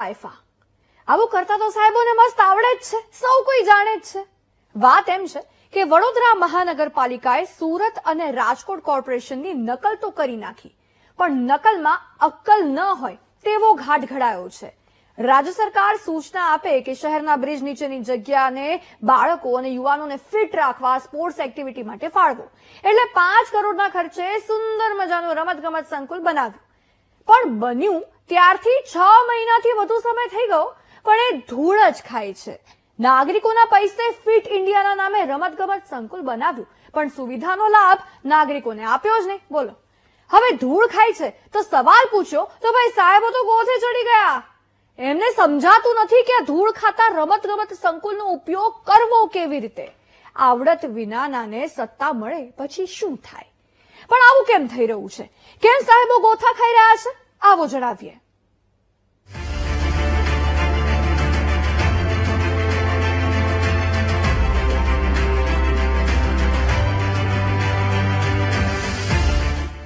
આયફા. આવું કરતા તો સાહેબોને મસ્ત આવડે જ છે. સૌ કોઈ જાણે જ છે. વાત એમ છે કે વડોદરા મહાનગરપાલિકાએ સુરત અને રાજકોટ કોર્પોરેશનની નકલ તો કરી નાખી. પણ નકલમાં અક્કલ ન હોય તેવો ઘાટ ઘડાયો છે. રાજ્ય સરકાર સૂચના આપે કે શહેરના બ્રિજ નીચેની જગ્યાને બાળકો અને યુવાનોને ફિટ રાખવા સ્પોર્ટ્સ એક્ટિવિટી માટે ફાળવો. એટલે પાંચ કરોડના ખર્ચે સુંદર મજાનું રમતગમત સંકુલ બનાવ્યું. પણ બન્યું ત્યારથી છ મહિનાથી વધુ સમય થઈ ગયો, પણ એ ધૂળ જ ખાય છે. નાગરિકોના પૈસે ફિટ ઇન્ડિયાના નામે રમતગમત સંકુલ બનાવ્યું, પણ સુવિધાનો લાભ નાગરિકોને આપ્યો જ નહીં. બોલો. હવે ધૂળ ખાય છે, તો સવાલ પૂછ્યો, તો ભાઈ સાહેબો તો ગોથે ચડી ગયા. એમને સમજાતું નથી કે ધૂળ ખાતા રમતગમત સંકુલનો ઉપયોગ કરવો કેવી રીતે. આવડત વિનાનાને સત્તા મળે, પછી શું થાય? પણ આવું કેમ થઈ રહ્યું છે? કેમ સાહેબો ગોથા ખાઈ રહ્યા છે? આવો જણાવીએ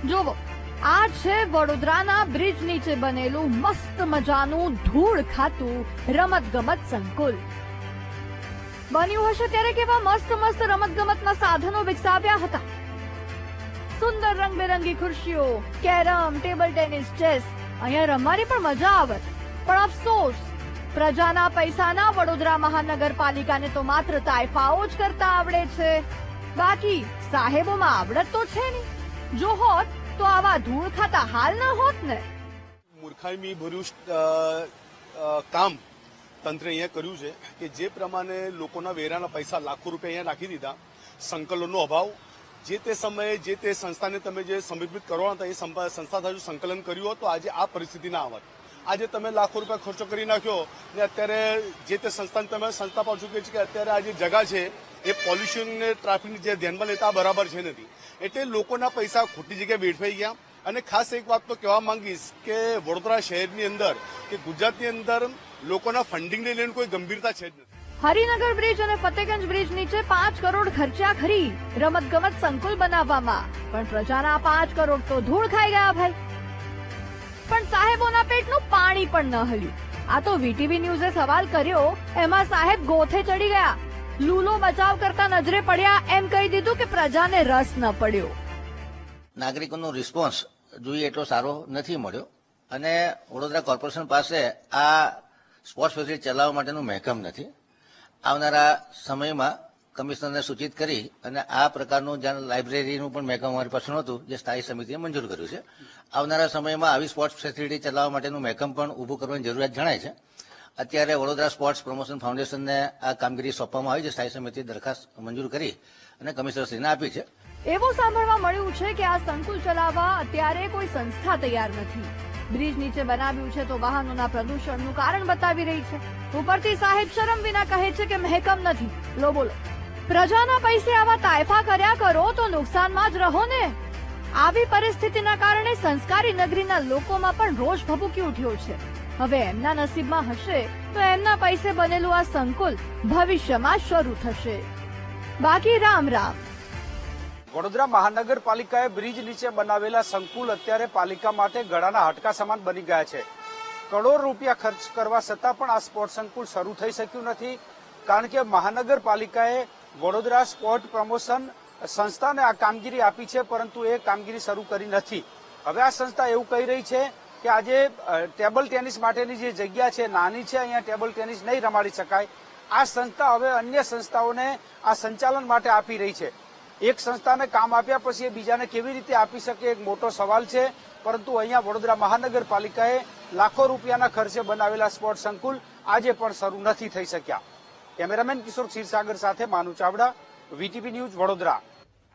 જોવો આ છે વડોદરાના બ્રિજ નીચે બનેલું મસ્ત મજાનું ધૂળ ખાતું રમતગમત સંકુલ બન્યું હશે ત્યારે કેવા મસ્ત મસ્ત રમતગમતના સાધનો વિકસાવ્યા હતા સુંદર રંગબેરંગી ખુરશીઓ, કેરમ, ટેબલ ટેનિસ, ચેસ. અહીંયા રમવાની પણ મજા આવત પણ અફસોસ, પ્રજાના પૈસાના વડોદરા મહાનગરપાલિકાને તો માત્ર તાયફાઓ જ કરતા આવડે છે. બાકી સાહેબોમાં આવડત તો છે નહીં. જો હોત, તો આવા ધૂળ ખાતા હાલ ન હોત ને. મૂર્ખામી ભર્યું કામ તંત્રે અહીંયા કર્યું છે કે જે પ્રમાણે લોકોના વેરાના પૈસા લાખો રૂપિયા અહીંયા રાખી દીધા, સંકલનનો અભાવ જે તે સમયે જે તે સંસ્થાને તમે જે સમર્પિત કરવાના હતા એ સંસ્થા સાથે સંકલન કર્યું હોત તો આજે આ પરિસ્થિતિ ના આવત. આજે તમે લાખો રૂપિયા ખર્ચો કરી નાખ્યો ને અત્યારે જે તે સંસ્થાને તમે સંસ્થા પાછું કહે છે કે અત્યારે આ જે જગા છે, એ પોલ્યુશન ને ટ્રાફિકને જે ધ્યાનમાં લેતા બરાબર છે નથી. એટલે લોકોના પૈસા ખોટી જગ્યાએ વેડફાઈ ગયા. અને ખાસ એક વાત તો કહેવા માંગીશ કે વડોદરા શહેરની અંદર કે ગુજરાતની અંદર લોકોના ફંડિંગને લઈને કોઈ ગંભીરતા છે જ નથી. હરિનગર બ્રિજ અને ફતેગંજ બ્રિજ નીચે પાંચ કરોડ ખર્ચ્યા ખરી. રમતગમત સંકુલ બનાવવામાં. પણ પ્રજાના પાંચ કરોડ તો ધૂળ ખાઈ ગયા ભાઈ. પણ સાહેબોના પેટનું પાણી પણ ન હલ્યું. આ તો વીટીવી ન્યૂઝે સવાલ કર્યો, એમાં સાહેબ ગોથે ચડી ગયા. લૂલો બચાવ કરતા નજરે પડ્યા, એમ કહી દીધું કે પ્રજાને રસ ન પડ્યો. નાગરિકોનો રિસ્પોન્સ જોઈએ એટલો સારો નથી મળ્યો. અને વડોદરા કોર્પોરેશન પાસે આ સ્પોર્ટ્સ ફેસિલિટી ચલાવવા માટેનું મહેકમ નથી. આવનારા સમયમાં કમિશનરને સૂચિત કરી અને આ પ્રકારનું જ્યાં લાઇબ્રેરીનું પણ મહેકમ અમારી પાસે નહોતું, જે સ્થાયી સમિતિએ મંજૂર કર્યું છે. આવનારા સમયમાં આવી સ્પોર્ટ્સ ફેસિલિટી ચલાવવા માટેનું મહેકમ પણ ઊભું કરવાની જરૂરિયાત જણાય છે. અત્યારે વડોદરા સ્પોર્ટ્સ પ્રમોશન ફાઉન્ડેશનને આ કામગીરી સોંપવામાં આવી છે. સ્થાયી સમિતિએ દરખાસ્ત મંજૂર કરી અને કમિશનરશ્રીને આપી છે. એવું સાંભળવા મળ્યું છે કે આ સંકુલ ચલાવવા અત્યારે કોઈ સંસ્થા તૈયાર નથી. બ્રિજ નીચે બનાવ્યું છે તો વાહનોના પ્રદૂષણનું કારણ બતાવી રહી છે. ઉપરથી સાહેબ શરમ વિના કહે છે કે મહેકમ નથી. લો બોલો. પ્રજાના પૈસે આવા તાયફા કર્યા કરો તો નુકસાનમાં જ રહો ને. આવી પરિસ્થિતિના કારણે સંસ્કારી નગરીના લોકોમાં પણ રોષ ભભૂકી ઉઠ્યો છે. હવે એમના નસીબમાં હશે તો એમના પૈસે બનેલું આ સંકુલ ભવિષ્યમાં શરૂ થશે. બાકી રામ રામ. વડોદરા મહાનગરપાલિકાએ બ્રિજ નીચે બનાવેલા સંકુલ અત્યારે પાલિકા માટે ગળાના હાટકા સમાન બની ગયા છે. કરોડ રૂપિયા ખર્ચ કરવા છતાં પણ આ સ્પોર્ટ સંકુલ શરૂ થઈ શક્યું નથી, કારણ કે મહાનગરપાલિકાએ વડોદરા સ્પોર્ટ પ્રમોશન સંસ્થાને આ કામગીરી આપી છે, પરંતુ એ કામગીરી શરૂ કરી નથી. હવે આ સંસ્થા એવું કહી રહી છે કે આજે ટેબલ ટેનિસ માટેની જે જગ્યા છે, નાની છે, અહીંયા ટેબલ ટેનિસ નહીં રમાડી શકાય. આ સંસ્થા હવે અન્ય સંસ્થાઓને આ સંચાલન માટે આપી રહી છે. એક સંસ્થાને કામ આપ્યા પછી એ બીજાને કેવી રીતે આપી શકે, એક મોટો સવાલ છે. પરંતુ અહીંયા વડોદરા મહાનગરપાલિકાએ લાખો રૂપિયાના ખર્ચે બનાવેલા સ્પોર્ટ સંકુલ આજે પણ શરૂ નથી થઈ શક્યા. કેમેરામેન કિશોર ક્ષીરસાગર સાથે માનુ ચાવડા, વીટીવી ન્યૂઝ વડોદરા.